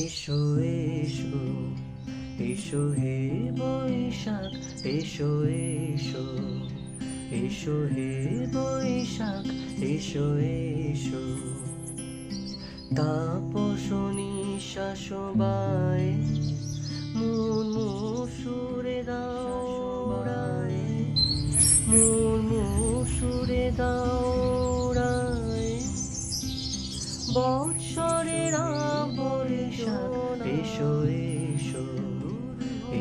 এসো এসো এসো হে বৈশাখ এসো এসো এসো হে বৈশাখ এসো এসো। তাপসনী শাসবায় বৎসরের বৈশাখ। এসো এসো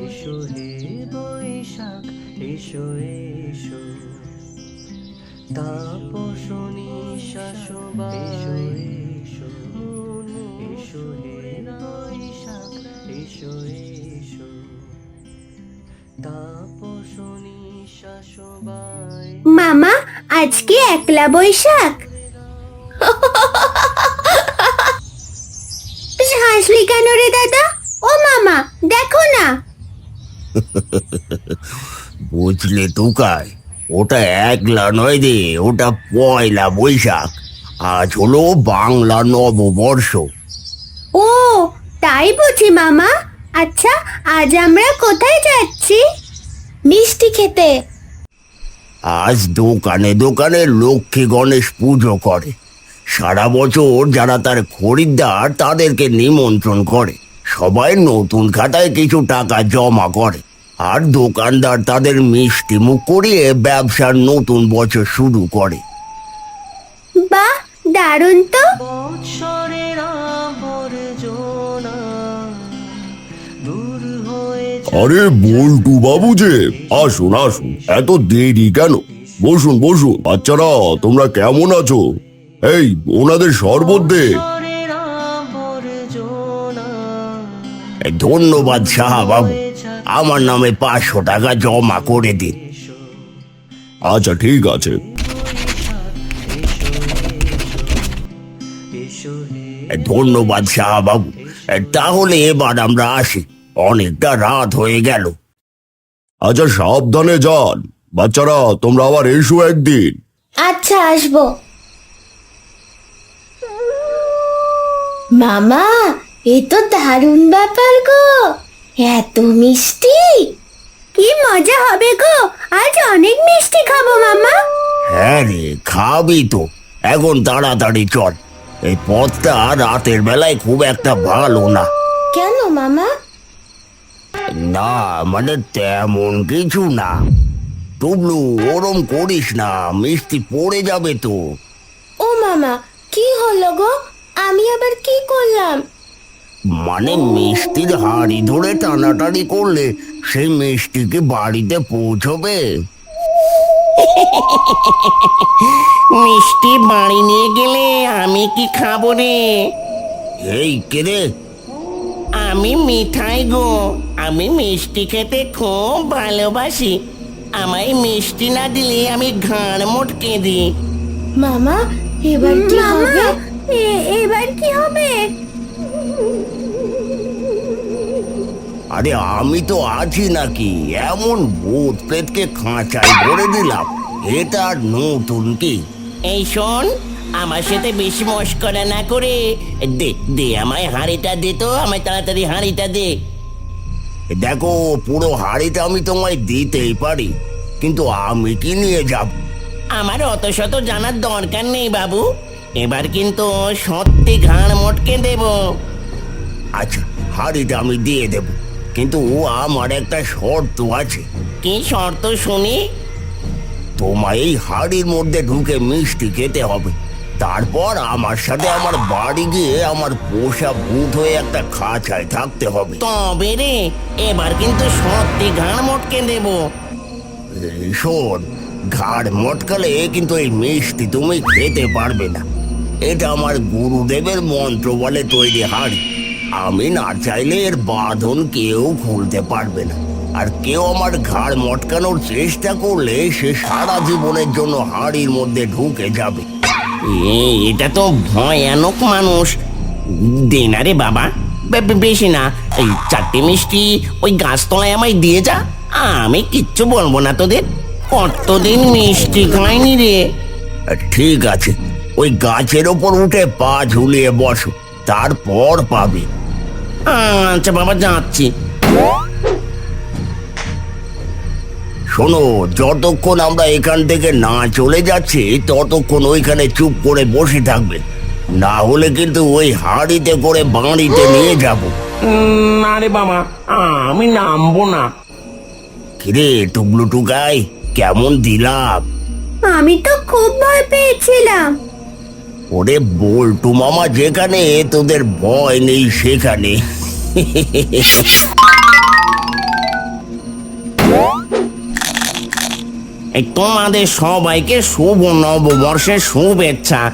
এসো হে বৈশাখ। এসো এসো। তাপসনী শাসবায় এসো এসো এসো হে বৈশাখ। এসো এসো। তাপসনী শাসবায় মামা আজকে একলা বৈশাখ? বেশ হাসলি কেন রে দাদা? ও মামা দেখো না। বুঝলে তুকায় ওটা একলা নয় রে ওটা পয়লা বৈশাখ। আজ হলো বাংলা নববর্ষ। ও তাই বুঝি মামা। আচ্ছা আজ আমরা কোথায় যাচ্ছি? মিষ্টি খেতে। আজ দোকানে দোকানে লক্ষ্মী গণেশ পুজো করে। সারা বছর যারা তার খরিদ্দার তাদেরকে নিমন্ত্রণ করে। সবাই নতুন খাতায় কিছু টাকা জমা করে। আর দোকানদার তাদের মিষ্টি মুখ করিয়ে ব্যবসার নতুন বছর শুরু করে। বাহ দারুণ তো। আরে বল্টু বাবু যে আসুন আসুন এত দেরি কেন? বসুন বসুন বাচ্চারা তোমরা কেমন আছো? এই, ওনাদের শরবত দে ধন্যবাদ সাহা বাবু আমার নামে পাঁচশো টাকা জমা করে দিন। আচ্ছা ঠিক আছে। ধন্যবাদ সাহা বাবু তাহলে এবার আমরা আসি। অনেকটা রাত হয়ে গেল। আচ্ছা সাবধানে যান। বাচ্চারা, তোমরা আবার এসো একদিন। আচ্ছা আসব। মামা এ তো দারুণ ব্যাপার গো। এত মিষ্টি। কি মজা হবে গো। আজ অনেক মিষ্টি খাব মামা। হ্যাঁ রে খাবি তো। এখন তাড়াতাড়ি চল। এই পথটা রাতের বেলায় খুব একটা ভালো না। কেন মামা? না মানে তেমন কিছু না। টুবলু ওরম করিস না মিষ্টি পড়ে যাবে তো। ও মামা কি হলো গো? আবার কি করলাম? মানে মিষ্টির হাড়ি ধরে টানাটানি করলে সেই মিষ্টি কি বাড়িতে পৌঁছবে? মিষ্টি বাড়ি নিয়ে গেলে আমি কি খাব রে? এই কে রে? আমি মিঠাই গো। আমি মিষ্টি খেতে খুব ভালোবাসি। আমায় মিষ্টি না দিলে আমি ঘাড় মোটকে দিই মামা এবার কি হবে? এবার কি হবে? আরে আমি তো আছি নাকি? এমন ভূত প্রেতকে খাঁচায় ভরে দিলাম। এটা আর নতুন কি? এই শোন আমার সাথে বেশি মস্করা না করে দে দে আমায় হাঁড়িটা দে তো আমায় তাড়াতাড়ি হাঁড়িটা দে। দেখো পুরো হাড়িটা আমি তোমায় দিতেই পারি কিন্তু আমি কি নিয়ে যাব? আমার অত শত জানার দরকার নেই বাবু। এবার কিন্তু সত্যি ঘাড় মটকে দেবো। আচ্ছা হাড়িটা আমি দিয়ে দেব। কিন্তু ও আমার একটা শর্ত আছে। কি শর্ত শুনি? তোমায় এই হাড়ির মধ্যে ঢুকে মিষ্টি খেতে হবে। তারপর আমার সাথে আমার বাড়ি গিয়ে আমার পোষা ভূত হয়ে একটা খাঁচায় থাকতে হবে। তবে রে এবার কিন্তু সত্যি ঘাড় মটকে দেব। শোন ঘাড় মটকালে কিন্তু এই মিষ্টি তুমি খেতে পারবে না। এটা আমার গুরুদেবের মন্ত্র বলে তৈরি হাড়ি। আমি না চাইলে এর বাঁধন কেউ খুলতে পারবে না। আর কেউ আমার ঘাড় মটকানোর চেষ্টা করলে সে সারা জীবনের জন্য হাড়ির মধ্যে ঢুকে যাবে। এটা তো ভয়ানক মানুষ। দে না রে বাবা বেশি না। এই চারটে মিষ্টি ওই গাছতলায় আমায় দিয়ে যা। আমি কিচ্ছু বলব না তোদের। কতদিন মিষ্টি খাইনি রে। ঠিক আছে। ওই গাছের ওপর উঠে পা ঝুলিয়ে বসো তারপর পাবে। আচ্ছা বাবা যাচ্ছি। শোনো যতক্ষণ আমরা এখান থেকে না চলে যাচ্ছি ততক্ষণ ওইখানে চুপ করে বসে থাকবে। না হলে কিন্তু ওই হাড়িতে করে বাড়িতে নিয়ে যাব। উম, না রে বাবা আমি নামবো না। কিরে টুকলু টুকাই কেমন দিলাম? আমি তো খুব ভয় পেয়েছিলাম। ওরে বল্টু মামা, যেখানে তোদের ভয় নেই, সেখানে। তোমাদের সবাইকে শুভ নববর্ষের শুভেচ্ছা।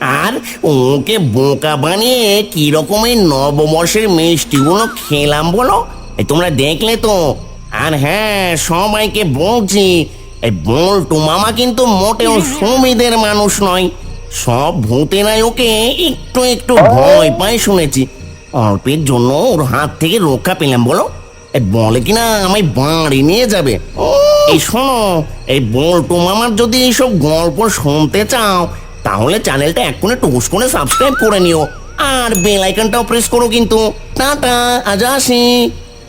আর ওকে বোকা বানিয়ে কি রকমের নববর্ষের মিষ্টিগুলো খেলাম বলো? তোমরা দেখলে তো। আর হ্যাঁ সবাইকে বলছি এই বল্টু মামা কিন্তু মোটেও সুমিদের মানুষ নয়। সব ভূতেরাই ওকে একটু একটু ভয় পায় শুনেছি। অল্পের জন্য ওর হাত থেকে রক্ষা পেলাম, বলো? বলে কিনা আমায় বাড়ি নিয়ে যাবে? এই শোনো, এই বল্টু মামার যদি এইসব গল্প শুনতে চাও, তাহলে চ্যানেলটা এক্ষুনি টুস করে সাবস্ক্রাইব করে নিও। আর বেল আইকনটাও প্রেস করো কিন্তু। টাটা, আজ আসি।